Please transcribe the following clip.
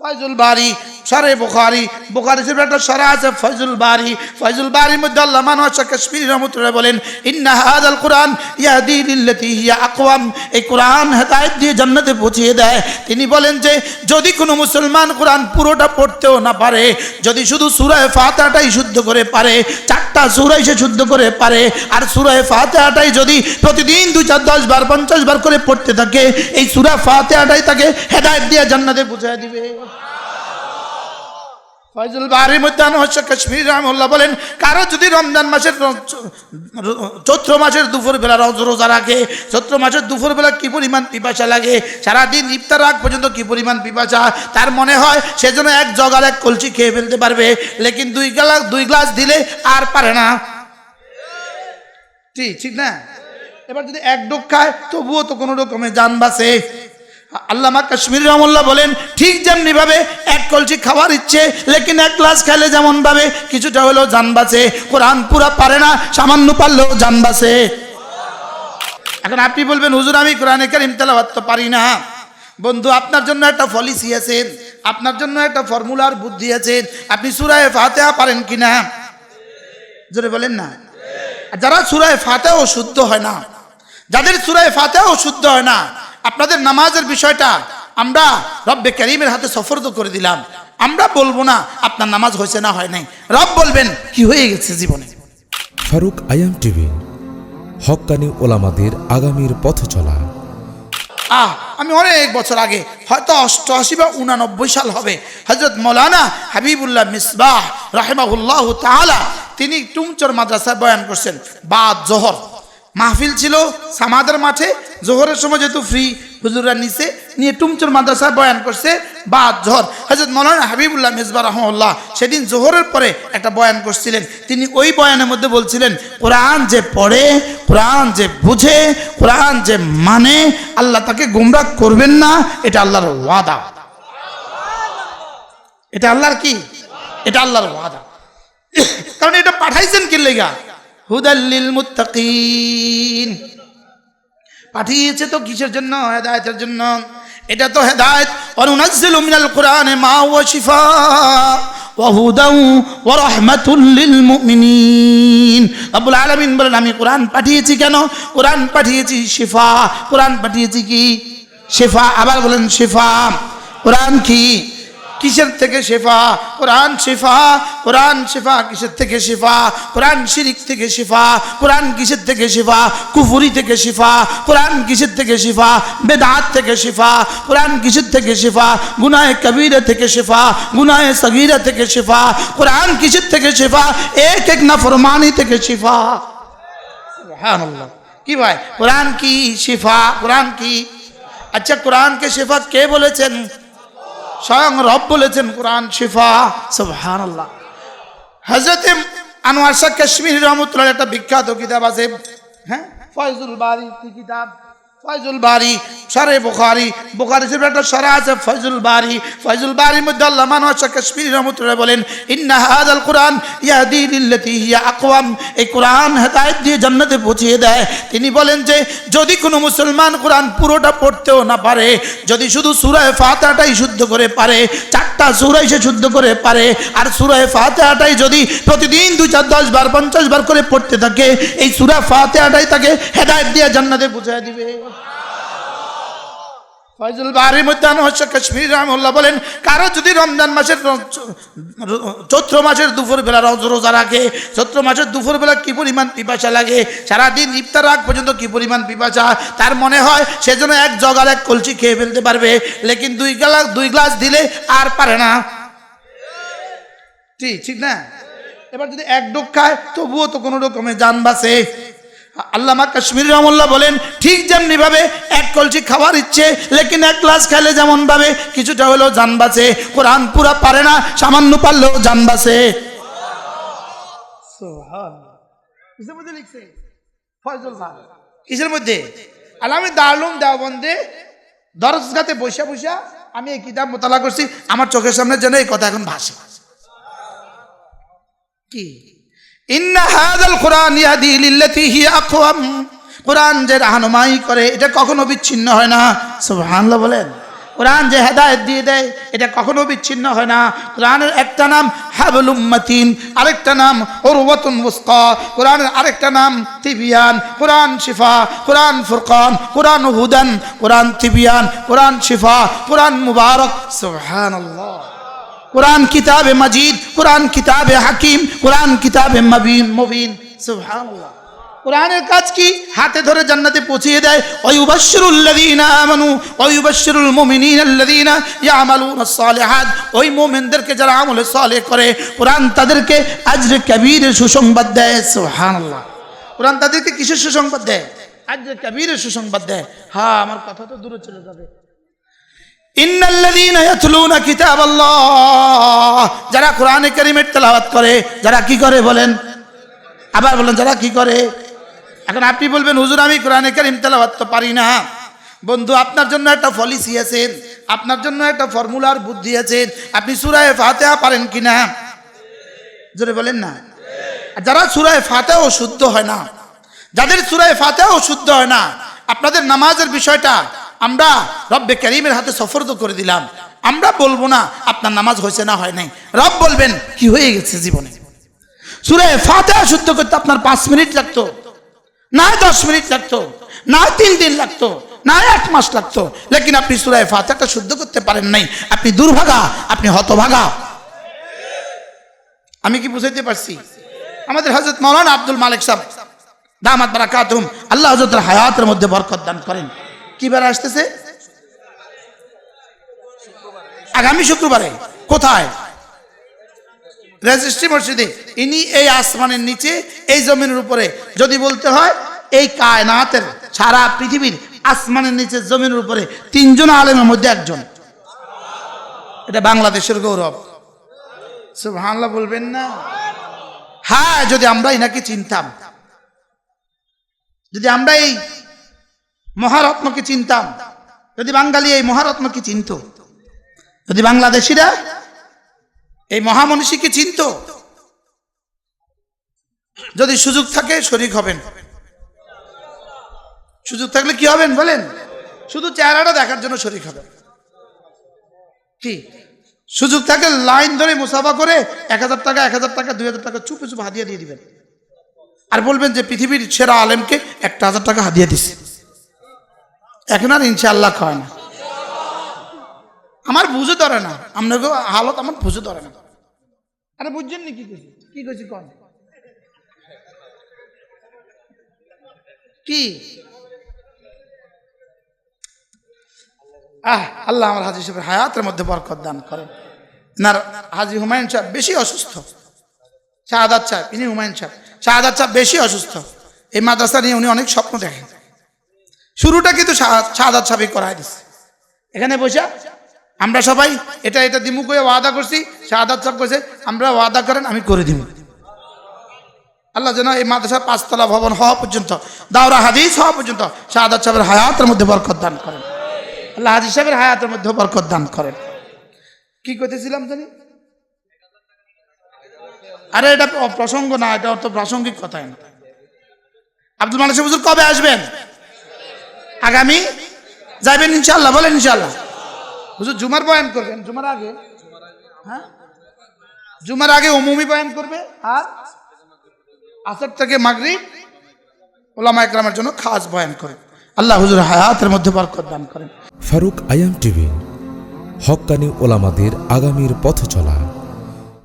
ফয়জুল বাড়ি সরে বুখারি। বুখারি শরীফের একটা সরা আছে, ফয়জুল বাড়ি ফয়জুল বাড়ির মধ্যে আল্লাহ মানুষ কাশ্মীর রহমতুল্লাহ বলেন, ইন্না হাদাল কোরআন ইয়াদি লিল্লাতি হিয়া আকওয়াম। এই কোরআন হেদায়েত দিয়ে জান্নাতে পৌঁছিয়ে দেয়। তিনি বলেন যে, যদি কোনো মুসলমান কোরআন পুরোটা পড়তেও না পারে, যদি শুধু সূরায়ে ফাতিহাটাই শুদ্ধ করে পারে, চারটা সূরাই সে শুদ্ধ করে পারে, আর সূরায়ে ফাতিহাটাই যদি প্রতিদিন দুই চার দশ বার, পঞ্চাশ বার করে পড়তে থাকে, এই সূরা ফাতিহাটাই তাকে হেদায়েত দিয়ে জান্নাতে পৌঁছে দিবে। ফয়জুল বাহারির মধ্যে আনোয়ার কাশ্মীর রহমুল্লাহ বলেন, কারও যদি রমজান মাসের চৈত্র মাসের দুপুর বেলা রোজা রাখে, চৈত্র মাসের দুপুর বেলা কি পরিমাণ পিপাসা লাগে? সারাদিন ইফতার আগ পর্যন্ত কি পরিমাণ পিপাসা? তার মনে হয় সেজন্য এক জগ আর এক কলসি খেয়ে ফেলতে পারবে, লেকিন দুই গ্লাস দুই গ্লাস দিলে আর পারে না। ঠিক ঠিক না? এবার যদি এক ডোক খায়, তবুও তো কোনো রকমে যান বাসে আল্লামা কাশ্মীর রহমুল্লাহ বলেন, ঠিক যেমনি ভাবে এক কলসি খাওয়ার ইচ্ছে, লেকিন এক গ্লাস খেলে যেমন ভাবে কিছুটা হলেও যান বাঁচে। কোরআন পুরা পারে না, সামান্য পারলেও যান বাঁচে। এখন আপনি বলবেন, হুজুর, আমি কোরআনে কারিম তেলাওয়াত তো পারি না। বন্ধু, আপনার জন্য একটা পলিসি আছে, আপনার জন্য একটা ফর্মুলার বুদ্ধি আছে। আপনি সুরায় ফাতেহা পারেন কি না জোরে বলেন না। যারা সুরায় ফাতেও শুদ্ধ হয় না, যাদের সুরায় ফাতেও শুদ্ধ হয় না আপনাদের নামাজের বিষয়টা আমরা রব্বে করিমের হাতে সফরদ করে দিলাম। আমরা বলব না আপনার নামাজ হয়েছে না হয় নাই। রব বলবেন কি হয়ে গেছে জীবনে? ফারুক আয়াম টিভি হক্কানি ওলামাদের আগামীর পথ চলা। আহ আমি অনেক বছর আগে হয়তো অষ্টআশি বা উনানব্বই সাল হবে হজরত মৌলানা হাবিবুল্লাহ মিসবাহ রাহেমাহুল্লাহ তাআলা তিনি টুমচর মাদ্রাসায় বয়ান করছেন বা জোহর। মাহফিল ছিল, সামাদের মাঠে, জোহরের সময় যেহেতু ফ্রি হুজুররা নিচে নিয়ে টুমচর মাদ্রাসায় বয়ান করছে বা জোহর। হজরত মৌলানা হাবিবুল্লাহ মিসবাহ রহমুল্লাহ সেদিন জোহরের পরে একটা বয়ান করছিলেন। তিনি ওই বয়ানের মধ্যে বলছিলেন, কোরআন যে পড়ে, কোরআন যে বুঝে, কোরআন যে মানে আল্লাহ তাকে গুমরাহ করবেন না, এটা আল্লাহর ওয়াদা। এটা আল্লাহর কি? এটা আল্লাহর ওয়াদা। কারণ এটা পাঠাইছেন কি লেগা? হুদাল্লিল মুত্তাকিন। পাঠিয়েছে তো কিসের জন্য? হেদায়েতের জন্য। এটা তো হেদায়েত। অনুনাজ্জিলু মিনাল কোরআনে মা ওয়া শিফা আলামিন বলেন, আমি কোরআন পাঠিয়েছি কেন? কোরআন পাঠিয়েছি শিফা। কোরআন পাঠিয়েছি কি? শিফা। আবার বলেন, শিফা। কোরআন কি? কিসের থেকে শেফা কোরআন শেফা কোরআন শেফা কিসের থেকে শেফা কোরআন শিরিক থেকে শেফা কোরআন কিসের থেকে শেফা কুফুরি থেকে শেফা কোরআন কিসের থেকে শেফা বেদাত থেকে শেফা কোরআন কিসের থেকে শেফা গুনাহে কবিরা থেকে শেফা গুনাহে সগীরা থেকে শেফা কোরআন কিসের থেকে শেফা এক এক নাফরমানি থেকে শেফা সুবহানাল্লাহ কি ভাই কোরআন কি শিফা কোরআন কি আচ্ছা কোরআনকে শিফা কে বলেছেন স্বয়ং রব বলেছেন, কোরআন শিফা। সুবহান আল্লাহ হজরত আনোয়ার শাহ কাশ্মীর রহমতুল্লাহ একটা বিখ্যাত কিতাব আছে। হ্যাঁ? ফয়জুল বাড়ি কি কিতাব? ফয়জুল বাড়ি সরে বুখারি। বুখারি শরীফের একটা সরা আছে, ফয়জুল বাড়ি ফয়জুল বাড়ির মধ্যে আল্লাহ মানুষ কাশ্মীর রহমতুল্লাহ বলেন, ইন্না হাদাল কোরআন ইয়াদি লিল্লাতি হিয়া আকওয়াম। এই কোরআন হেদায়েত দিয়ে জান্নাতে পৌঁছিয়ে দেয়। তিনি বলেন যে, যদি কোনো মুসলমান কোরআন পুরোটা পড়তেও না পারে, যদি শুধু সূরায়ে ফাতিহাটাই শুদ্ধ করে পারে, চারটা সূরাই সে শুদ্ধ করে পারে, আর সূরায়ে ফাতিহাটাই যদি প্রতিদিন দুই চার দশ বার, পঞ্চাশ বার করে পড়তে থাকে, এই সূরা ফাতিহাটাই তাকে হেদায়েত দিয়ে জান্নাতে পৌঁছে দিবে। ফয়জুল বাহারির মধ্যে হচ্ছে কাশ্মীর রহমুল্লাহ বলেন, কারও যদি রমজান মাসের চৈত্র মাসের দুপুর বেলা রোজ রাখে, চৈত্র মাসের দুপুর বেলা কি পরিমাণ পিপাসা লাগে, সারাদিন ইফতার আগ পর্যন্ত কি পরিমাণ পিপাসা, তার মনে হয় সেজন্য এক জগ আর এক কলসি খেয়ে ফেলতে পারবে, লেকিন দুই গ্লাস দুই গ্লাস দিলে আর পারে না। ঠিক ঠিক না? এবার যদি এক ডোক খায়, তবুও তো কোনো রকমে যান বাসে আল্লামা কাশ্মীর রহমুল্লাহ বলেন ঠিক যেমনি ভাবে এক কলসি খাওয়ার ইচ্ছে লেকিন এক গ্লাস খেলে যেমন ভাবে কিছুটা হলেও যান বাঁচে। কোরআন পুরা পারে না সামান্য পারলেও কিসের মধ্যে লিখছে? ফয়জুল কিসের মধ্যে? আলামী দারুম দেওবন্দে দরজগাতে বসে বসে আমি এই কিতাব মোতালা করছি আমার চোখের সামনে যেন এই কথা এখন ভাসে। কি? ইন্না হাদাল কোরআন ইয়াদি লিল্লাতি হিয়া আকওয়াম। কোরআন যে রাহনুমাই করে, এটা কখনো বিচ্ছিন্ন হয় না। সুবহানাল্লাহ বলেন। কোরআন যে হেদায়েত দিয়ে দেয়, এটা কখনো বিচ্ছিন্ন হয় না। কোরআনের একটা নাম হাবলুম মাতিন আরেকটা নাম ওরওয়াতুন মুসকা কোরআনের আরেকটা নাম তিবিয়ান, কোরআন শিফা, কোরআন ফুরকান, কোরআন হুদান, কোরআন তিবিয়ান, কোরআন শিফা, কোরআন মুবারক। সুবহানাল্লাহ। কোরআন কিতাবে মজিদ, কোরআন কিতাবে হাকিম, কোরআন কিতাবে মবিন, মুবিন। কোরআনের কাজ কি? হাতে ধরে জান্নাতে পৌঁছিয়ে দেয়। ওয়ুবাশশিরুল্লাযীনা আমানু ওয়ুবাশশিরুল মুমিনিনাল্লাযীনা ইয়ামালুনাস সালিহাত। ওই মুমিনদেরকে যারা আমলে সালেহ করে, কোরআন তাদেরকে আজরে কবীরের সুসংবাদ দেয়। সুবহানাল্লাহ। কোরআন তাদেরকে কিসের সুসংবাদ দেয়? আজরে কবীরের সুসংবাদ দেয়। হ্যাঁ আমার কথা তো দূরে চলে যাবে। যারা কোরআনে কারীমের তেলাওয়াত করে, যারা কি করে বলেন? আবার বলেন, যারা কি করে? এখন আপনি বলবেন, হুজুর, আমি কোরআনে কারীম তেলাওয়াত তো পারি না। বন্ধু, আপনার জন্য একটা পলিসি আছে, আপনার জন্য একটা ফর্মুলার বুদ্ধি আছে। আপনি সুরায় ফাতেহা পারেন কি না? জোরে বলেন না। যারা সুরায় ফাতেহাও শুদ্ধ হয় না, যাদের সুরায় ফাতেহাও শুদ্ধ হয় না, আপনাদের নামাজের বিষয়টা আমরা রব্বে করিমের হাতে সফরদ করে দিলাম। আমরা বলব না, আপনার নামাজ হয়েছে না হয় নাই। রব বলবেন, কি হয়ে গেছে জীবনে? সুরে ফাতেহা শুদ্ধ করতে আপনার পাঁচ মিনিট লাগতো না দশ মিনিট লাগতো না তিন দিন লাগতো না এক মাস লাগতো। লেকিন আপনি সুরায় ফাতেহাটা শুদ্ধ করতে পারেন নাই। আপনি দুর্ভাগা, আপনি হতভাগা। আমি কি বুঝাইতে পারছি? আমাদের হজরত মৌলানা আব্দুল মালিক সাহেব, দামাত বারাকাতুম আল্লাহ হজরতের হায়াতের মধ্যে বরকত দান করেন। কি বার আসতেছে? আগামী শুক্রবারে। কোথায়? রেজিস্ট্রি মসজিদে। ইনি এই আসমানের নিচে, এই জমিনের উপরে। যদি বলতে হয়, এই কায়নাতের সারা পৃথিবীর আসমানের নিচে, জমিনের উপরে তিনজন আলেমের মধ্যে একজন। এটা বাংলাদেশের গৌরব। সুবহানাল্লাহ বলবেন না? হ্যাঁ যদি আমরা এনাকে চিনতাম। যদি আমরা এই মহারত্নকে চিনতাম। যদি বাঙালি এই মহারত্নকে চিনত, যদি বাংলাদেশিরা এই মহামনীষীকে চিনত, যদি সুযোগ থাকে শরিক হবেন। সুযোগ থাকলে কি হবেন বলেন? শুধু চেহারাটা দেখার জন্য শরিক হবেন। কি? সুযোগ থাকে লাইন ধরে মুসাফা করে এক হাজার টাকা, এক হাজার টাকা, দুই হাজার টাকা চুপে চুপ হাদিয়া দিয়ে দিবেন। আর বলবেন যে পৃথিবীর সেরা আলেমকে একটা হাজার টাকা হাদিয়া দিছে। এখন আর ইনশাআল্লাহ খায় না। আমার বুঝে ধরে না। আপনাকে হালত আমার বুঝে ধরে না। আরে বুঝছেন নি কি কইছি? কি কইছি কন? কি? আহ, আল্লাহ আমার হাজি সাহেবের হায়াতের মধ্যে বরকত দান করেন। না, হাজি হুমায়ুন সাহেব বেশি অসুস্থ। শাহাদাত সাহেব, ইনি হুমায়ুন সাহেব। শাহাদাত সাহেব বেশি অসুস্থ। এই মাদ্রাসা নিয়ে উনি অনেক স্বপ্ন দেখেন। শুরুটা কিন্তু শাহাদাত সাহেবই করাই দিচ্ছে এখানে বসে আমরা সবাই এটা এটা দিমু করে ওয়াদা করছি শাহাদাত সাহেব কইছে, আমরা ওয়াদা করেন, আমি করে দিব আল্লাহ যেন এই মাদ্রাসা পাঁচতলা ভবন হওয়া পর্যন্ত, দাওরা হাদিস হওয়া পর্যন্ত শাহাদাত সাহেবের হায়াতের মধ্যে বরকত দান করেন। আল্লাহ হাজি সাহেবের হায়াতের মধ্যে বরকত দান করেন। কি করতেছিলাম জানি? আরে এটা প্রসঙ্গ না, এটা অত প্রাসঙ্গিক কথাই না। আব্দুল হুজুর কবে আসবেন? আগামী? যাবেন ইনশাল্লাহ বলেন ইনশাল্লাহ হুজুর, জুমার বয়ান করবেন, জুমার আগে? হ্যাঁ? জুমার আগে অমুমি বয়ান করবে, আর আসর থেকে মাগরিব ওলামা একরামের জন্য খাস বয়ান করে। আল্লাহ হুজুর হায়াতের মধ্যে বরকত দান করেন। ফারুক আয়াম টিভি, হক্কানি ওলামাদের আগামীর পথ চলা